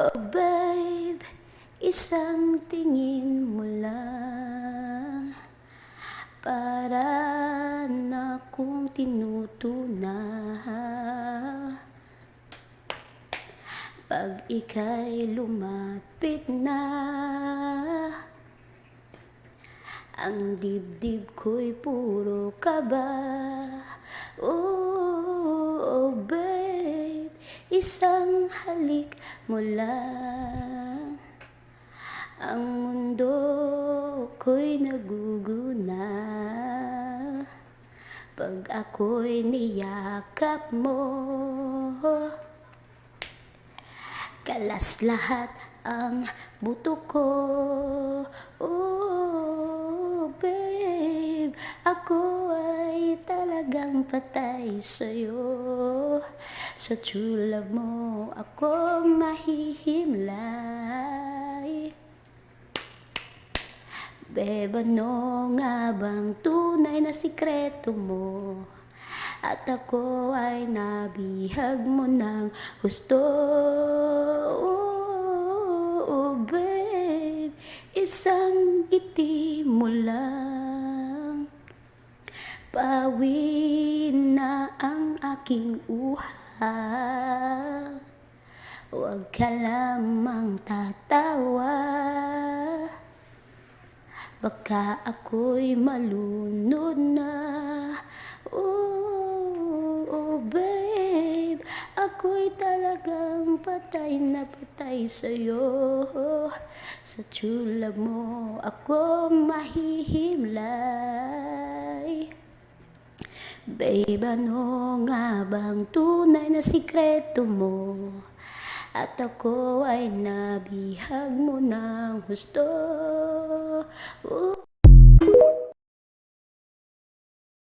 Oh babe, isang tingin mo lang. Para na kong tinutuna Pag ika'y lumapit na Ang dibdib ko'y puro kaba. Oh, isang halik mo lang Ang mundo ko'y naguguna. Pag ako'y niyakap mo Kalas lahat ang buto ko. Oh, babe Ako ay talagang patay sa'yo Sa tsula mo ako mahihimlay. Babe, ano nga bang tunay na sikreto mo? At ako ay nabihag mo ng gusto Oh, babe, isang ngiti mo lang. Pawi na ang aking uha Huwag ka lamang tatawa. Baka ako'y malunod na. Oh, babe. Ako'y talagang patay na patay sa'yo. Sa tsula mo ako mahihimlay Babe, ano nga bang tunay na sikreto mo? At ako ay nabihag mo ng husto. Oh.